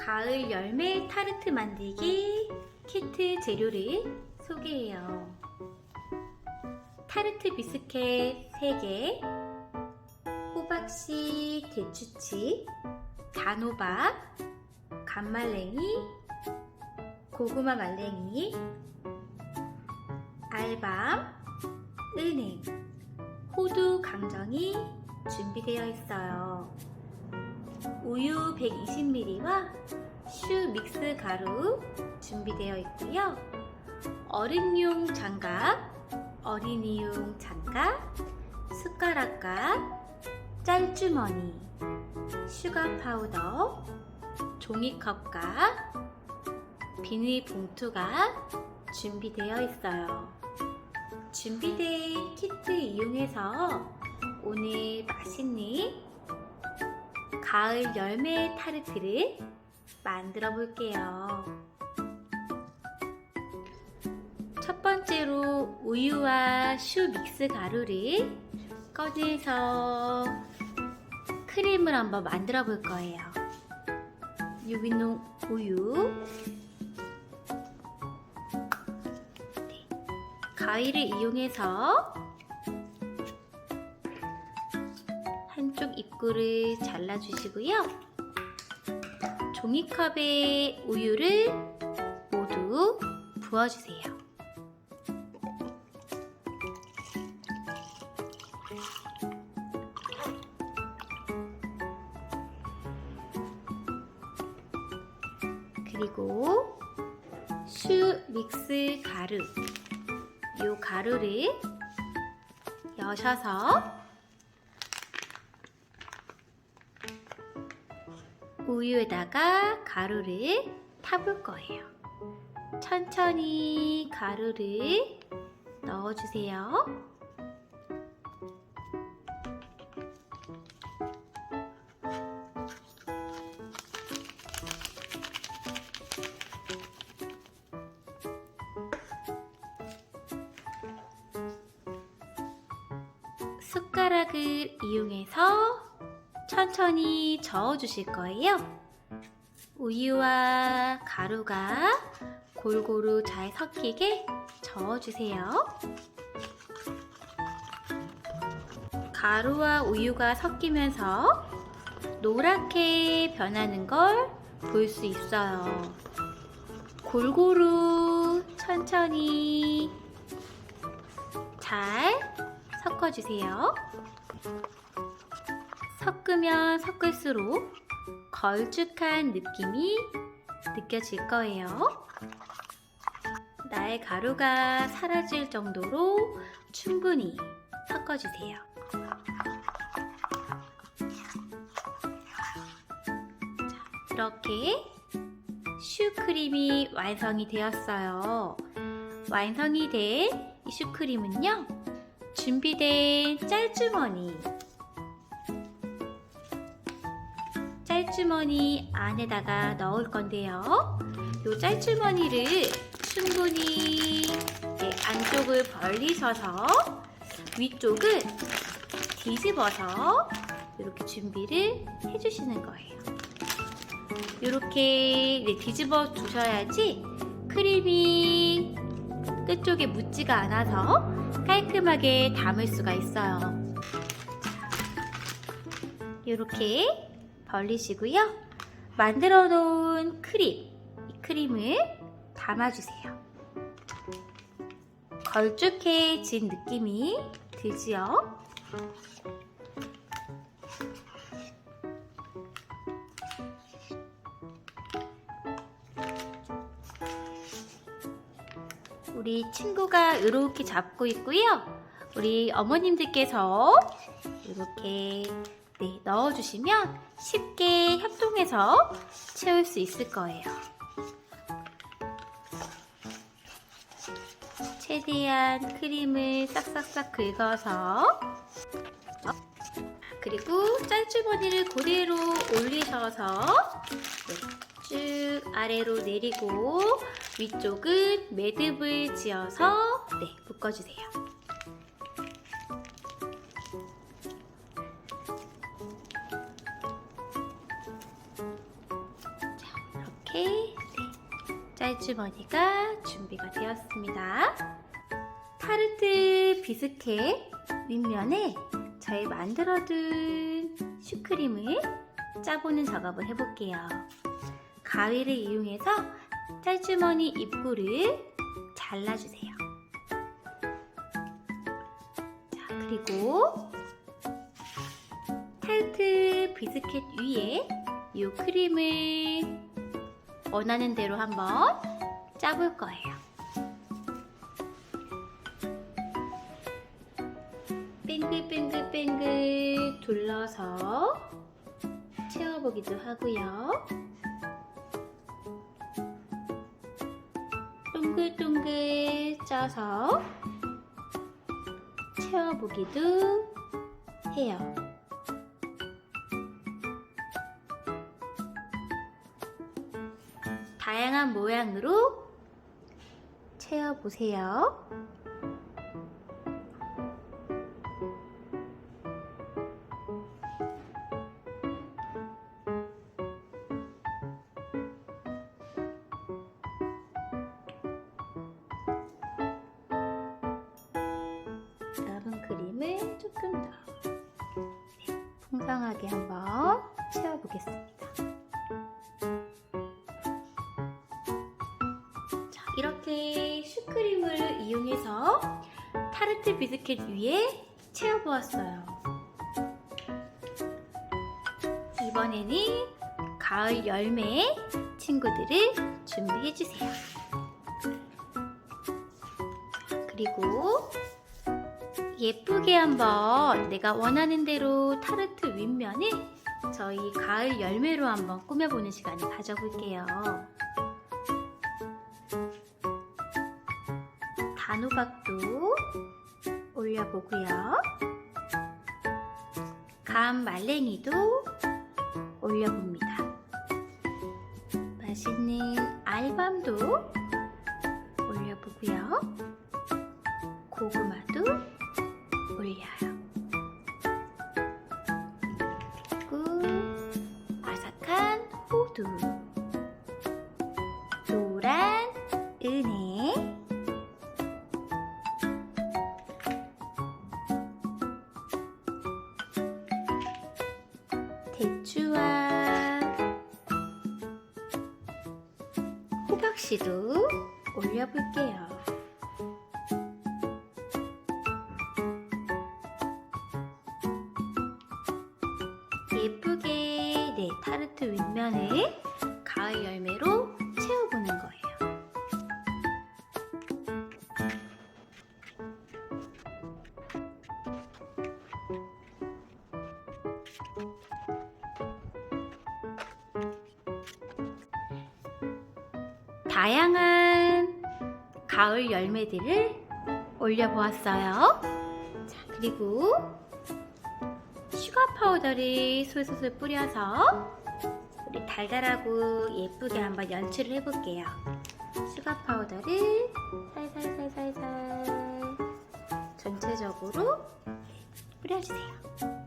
가을 열매 타르트 만들기 키트 재료를 소개해요. 타르트 비스켓 3개, 호박씨 대추칩, 단호박, 간말랭이, 고구마 말랭이, 알밤, 은행, 호두 강정이 준비되어 있어요. 우유 120ml와 슈 믹스 가루 준비되어 있고요. 어른용 장갑, 어린이용 장갑, 숟가락과 짤주머니, 슈가 파우더, 종이컵과 비닐 봉투가 준비되어 있어요. 준비된 키트 이용해서 오늘 맛있는 가을 열매 타르트를 만들어 볼게요. 첫 번째로 우유와 슈 믹스 가루를 꺼내서 크림을 한번 만들어 볼 거예요. 유기농 우유, 네, 가위를 이용해서 한쪽 입구를 잘라주시고요. 종이컵에 우유를 모두 부어주세요. 그리고 슈 믹스 가루 이 가루를 여셔서 우유에다가 가루를 타볼 거예요. 천천히 가루를 넣어주세요. 숟가락을 이용해서 천천히 저어 주실 거예요. 우유와 가루가 골고루 잘 섞이게 저어 주세요. 가루와 우유가 섞이면서 노랗게 변하는 걸 볼 수 있어요. 골고루 천천히 잘 섞어주세요. 섞으면 섞을수록 걸쭉한 느낌이 느껴질 거예요. 나의 가루가 사라질 정도로 충분히 섞어주세요. 자, 이렇게 슈크림이 완성이 되었어요. 완성이 된 이 슈크림은요, 준비된 짤주머니 짤주머니 안에다가 넣을 건데요. 이 짤주머니를 충분히 네, 안쪽을 벌리셔서 위쪽은 뒤집어서 이렇게 준비를 해주시는 거예요. 이렇게 네, 뒤집어 주셔야지 크림이 끝쪽에 묻지가 않아서 깔끔하게 담을 수가 있어요. 이렇게 벌리시고요. 만들어 놓은 크림, 이 크림을 담아주세요. 걸쭉해진 느낌이 들지요? 우리 친구가 이렇게 잡고 있고요. 우리 어머님들께서 이렇게 네, 넣어주시면 쉽게 협동해서 채울 수 있을 거예요. 최대한 크림을 싹싹싹 긁어서 그리고 짤주머니를 그대로 올리셔서 네, 쭉 아래로 내리고 위쪽은 매듭을 지어서 네, 묶어주세요. 짤주머니가 준비가 되었습니다. 타르트 비스켓 윗면에 저희 만들어둔 슈크림을 짜보는 작업을 해볼게요. 가위를 이용해서 짤주머니 입구를 잘라주세요. 자, 그리고 타르트 비스켓 위에 이 크림을 원하는 대로 한번 짜볼 거예요. 뱅글뱅글뱅글 둘러서 채워보기도 하고요. 동글동글 짜서 채워보기도 해요. 다양한 모양으로 채워보세요. 남은 그림을 조금 더 네, 풍성하게 한번 채워보겠습니다. 이렇게 슈크림을 이용해서 타르트 비스켓 위에 채워보았어요. 이번에는 가을 열매 친구들을 준비해주세요. 그리고 예쁘게 한번 내가 원하는 대로 타르트 윗면을 저희 가을 열매로 한번 꾸며보는 시간을 가져볼게요. 올려보고요. 감 말랭이도 올려봅니다. 맛있는 알밤도 올려보고요. 고구마도 올려요. 그리고 아삭한 호두, 올려볼게요. 예쁘게 네, 타르트 윗면을 가을 열매로 채워보는 거예요. 다양한 가을 열매들을 올려보았어요. 자, 그리고 슈가 파우더를 솔솔솔 뿌려서 우리 달달하고 예쁘게 한번 연출을 해볼게요. 슈가 파우더를 살살살살살 전체적으로 뿌려주세요.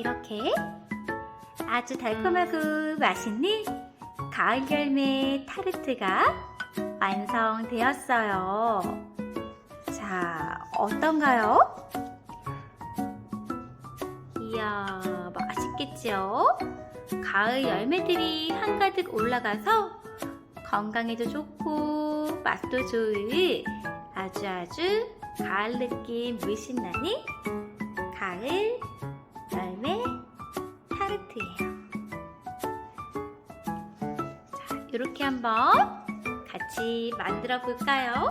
이렇게 아주 달콤하고 맛있는 가을 열매 타르트가 완성되었어요. 자, 어떤가요? 이야, 맛있겠죠? 가을 열매들이 한가득 올라가서 건강에도 좋고 맛도 좋은 아주 아주 가을 느낌 물씬 나는 가을 한번 같이 만들어 볼까요?